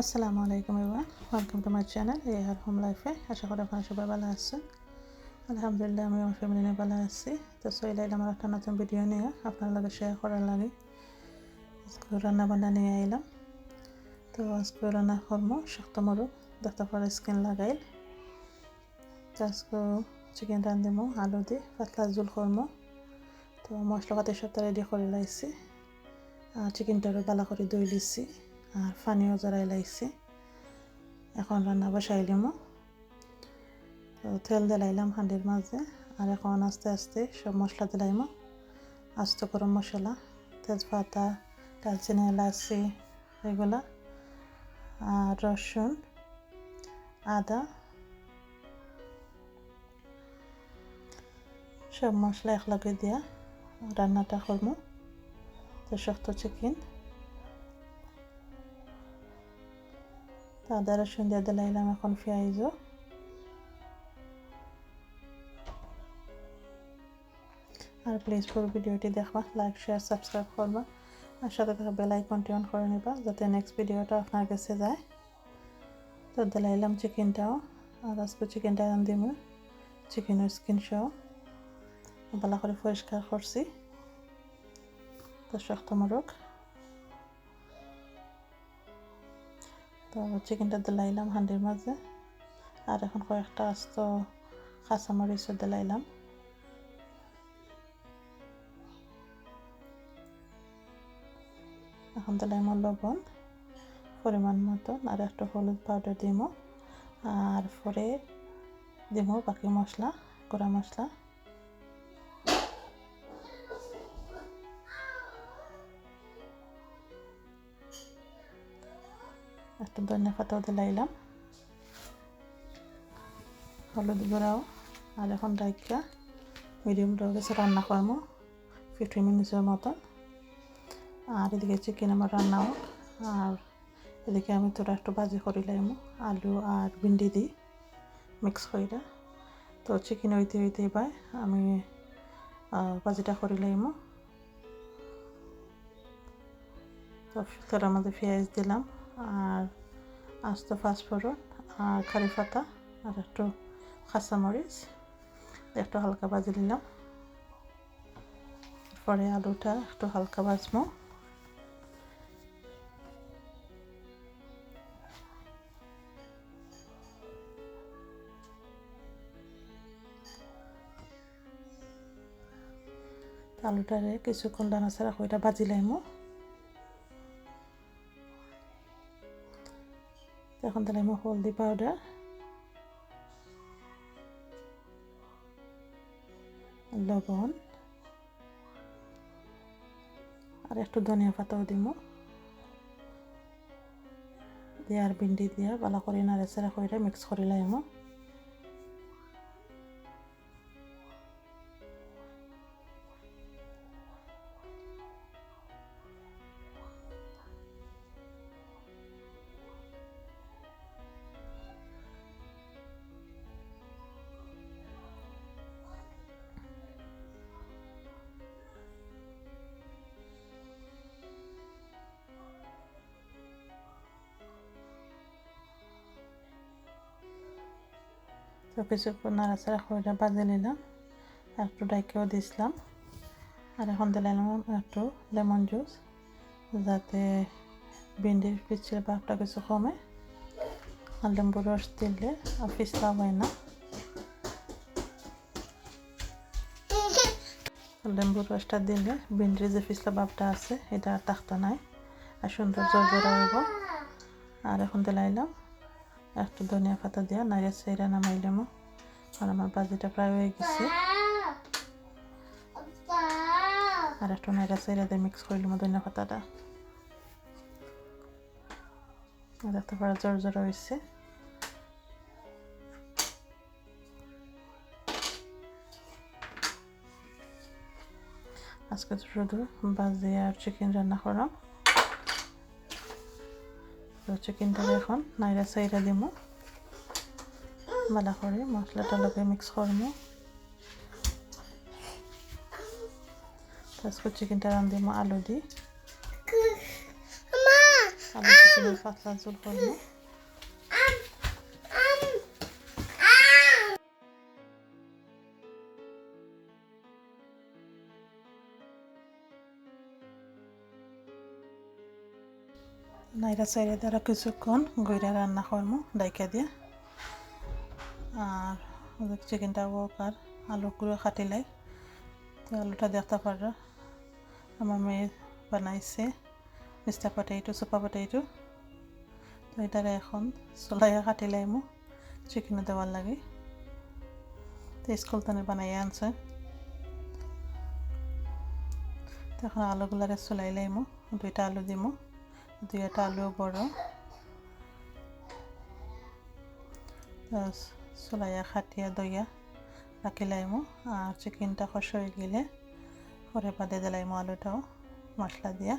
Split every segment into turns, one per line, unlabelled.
আসসালামু আলাইকুম এবার welcome to my channel A R home লাইফে আশা করি আপনারা সবাই ভালো আছেন। আলহামদুলিল্লাহ আমি আমার ফ্যামিলি নিয়ে ভালো আছি। তো চলে এলাম আমার একটা নতুন ভিডিও নিয়ে আপনার লগে শেয়ার করার লাগে। রান্না বান্না নিয়ে এলাম তো আজকে রান্না করব শক্ত মরু দেখতে পরে স্কিন লাগাইল তো আজকে চিকেন রান্ধিমো আলু দিয়ে পাতলা জোল করব। তো মশলা পাতি সব রেডি করে লাইছি। চিকেনটারও বালা করে দই লিছি আর পানিও জড়াই লাইছি এখন রান্না বসাই লিমো। তো তেল দিলাইলাম হাঁডির মাঝে, আর এখন আস্তে আস্তে সব মশলা দিলাইমো। আস্ত গরম মশলা, তেজপাতা দালচিনি এলাচি, এগুলা, আর রসুন, আদা। সব মশলা একলগে দিয়া রান্নাটা করব তো শক্ত চিকেন। আদা রসুন দিয়ে এখন পেঁয়াজও আর প্লিজ পুরো ভিডিওটি দেখবা লাইক শেয়ার সাবস্ক্রাইব করবা, আর সাথে থাকা বেল আইকনটি অন করে নিবা, যাতে নেক্সট ভিডিওটা আপনার কাছে যায়। তো দিলাইলাম চিকেনটাও আর আজকে চিকেনটা রান্ধিম চিকেনের স্কিন সহ ভালো করে পরিষ্কার করছি। তো শক্ত মোরগ। তো চিকেনটা দিলাইলাম হান্ডির মাঝে। আর এখন কয়েকটা আস্ত কাঁচামরিচও দিলাইলাম। এখন দিলাম লবণ, পরিমাণ মতন, আর একটু হলুদ পাউডার দিব আর পরে দিব বাকি মশলা, গুঁড়া মশলা। ধনিয়া পাতাও দিলাইলাম হলুদ গুঁড়াও, আর এখন ডাইকা মিডিয়াম গেছে রান্না করব ফিফটি মিনিটের মতন আর এদিকে চিকেন আমার রান্নাও, আর এদিকে আমি তোরা একটু ভাজি করে লাইমো, আলু আর ভিন্ডি দিই মিক্স করে তো চিকেন হইতে হইতে পাই আমি ভাজিটা করে লাইমো। তো তোরা মধ্যে পেঁয়াজ দিলাম, আর আস্ত ফাস্টফোড়ন আর কারি পাতা আর একটু কাঁচামরিচ। একটু হালকা ভাজি নিলাম। পরে আলুটা একটু হালকা ভাজবো। আলুটারে কিছুক্ষণ দানা ছাড়া কইটা ভাজি লাইমো। এখন তাহলে আমি হলদি পাউডার লবণ, আর একটু ধনিয়া পাতাও দিব দিয়ে আর ভিন্ডি দিয়ে ভালো করে নাড়ে চাড়া করে মিক্স করে লাইম। তো কিছুক্ষণ নাড়াচাড়া করে বাজে নিলাম, একটু ডাইকেও দিছিলাম। আর এখন দিলাম একটু লেমন জুস, যাতে ভিন্ডির পিছের ভাবটা কিছু কমে। আর লেম্বু রস দিলে পিছলা হয় না। লেম্বু রসটা দিলে ভিন্ডির যে পিছলা ভাবটা আছে, এটা আর থাকতো নাই। আর সুন্দর জোর জোড়া হইব। আর এখন দিলাইলাম একটু ধনিয়া পাতা দিয়া নারিয়া সেইরা নামাইলাম। আর আমার বাজিটা প্রায় হয়ে গেছে। আর একটু নাইরা সেইরা দিয়ে মিক্স করলাম ধনিয়া পাতাটা। দেখতে পারা জোর জোর হয়েছে আজকে শুধু বাজি আর চিকেন রান্না করলাম। চিকেনটা এখন নাইরা সাইরা দিব ভালো করে মশলাটা লগে মিক্স করব তারপর চিকেনটা রান্ধিম আলু দি। আলু চিকেন এভাবে পাতলা ঝোল করব নাইরা সাইডে দ্বারা কিছুক্ষণ গইরা রান্না করব ডাইকা দিয়ে। আর চিকেনটা আর আলু গুঁড়ো খাটিলাই তো আলুটা দেখতে পারো। আমার মেয়ে বানাইছে মিস্টার পটেটো, সুপা পটেটো। তো এটারে এখন চলাইয়া কাটিলাই মো চিকেনে দেওয়ার লাগে। তো স্কুল তানে বানাইয়া আনছে। তো এখন আলুগুলারে চলাই লাইমো, দুইটা আলু দিমো। দুইটা আলু বড়। চলাইয়া, খাটিয়া দইয়া রাখিলাইমো আর চিকেনটা খস হয়ে গেলে পরে বাদে দিলাইমো আলুটাও, মশলা দিয়া।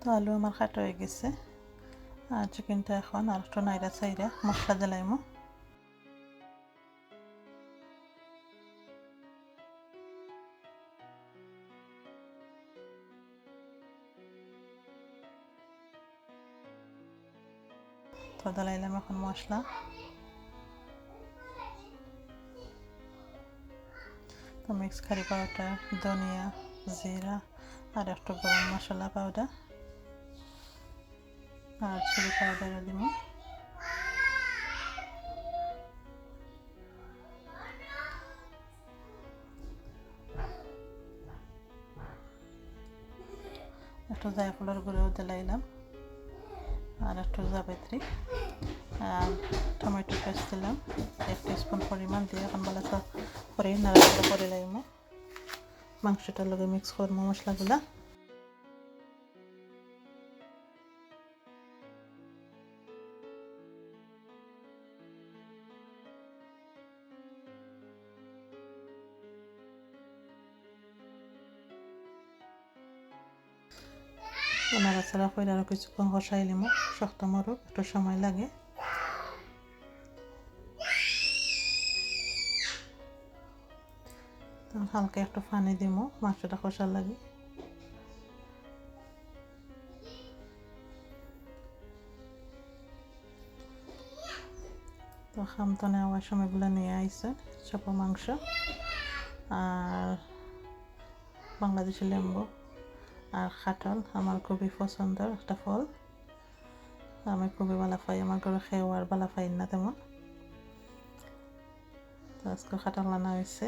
তো আলু আমার খাটো হয়ে গেছে। আর চিকেনটা এখন আর একটু নাইরা চাইরা মশলা দিলাইমো তো দিলাইলাম এখন মশলা। তো মিক্স কারি পাউডার ধনিয়া, জিরা, আর একটু গরম মশলা পাউডার আর চিলি পাউডারও দিব। একটু জায়ফলের গুঁড়োও দিলাইলাম আর একটু জাবেত্রী আর টমেটো পেস্ট দিলাম। এক স্পুন পরিমাণ দিয়ে এখন ভালো করে নাড়াচাড়া করে লাইম মাংসটার লগে মিক্স করব মশলাগুলা। নাড়াচাড়া করে আরও কিছুক্ষণ কষাই নিব শক্ত মরুক, একটু সময় লাগে। হালকা একটু পানি দিব মাংসটা কষার লাগে। তো খামতো নেওয়ার সময়গুলো নিয়ে আইসে চাপা মাংস আর বাংলাদেশি লেম্বু। আর খাটল আমার খুবই পছন্দের একটা ফল। আমি খুবই ভালো পাই, আমার ঘরে খেয়েও আর ভালো পাই না তেমন। আজকে খাটল আনা হয়েছে।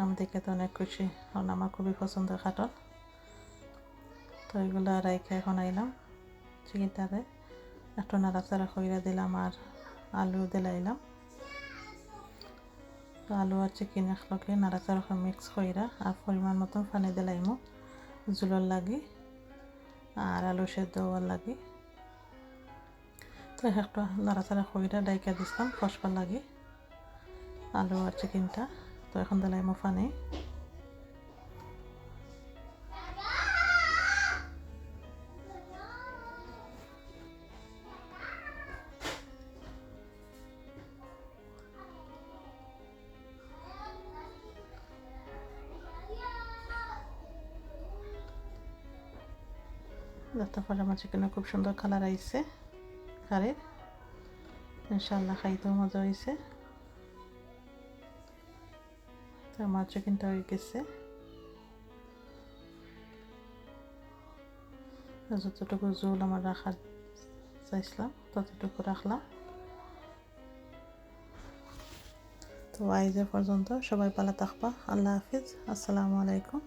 আমি দেখে তো অনেক খুশি, কারণ আমার খুবই পছন্দের খাটল। তো এগুলো রাইখে এখন আইলাম চিকেনটারে একটু নাড়াচাড়া কইরা দিলাম আর আলু দিলাইলাম আলু আর চিকেন একলগে নাড়াচাড়া মিক্স কইরা আর পরিমাণ মতন পানি দিলাইমো জুলর লাগি, আর আলু সেদ্ধ হওয়ার লাগি। তো একটা নাড়াচাড়া কইরা ডাইকা দিছিলাম ফসবার লাগি, আলু আর চিকেনটা, তো এখন দিলাইমো পানি। তারপর আমার চিকেনে খুব সুন্দর কালার আইছে কারের ইনশাল্লাহ খাইতেও মজা হয়েছে তো আমার চিকেনটা হয়ে গেছে। যতটুকু জোল আমার রাখার চাইছিলাম, ততটুকু রাখলাম। তো আইজে পর্যন্ত সবাই ভালো থাকবা, আল্লাহ হাফিজ। আসসালামু আলাইকুম।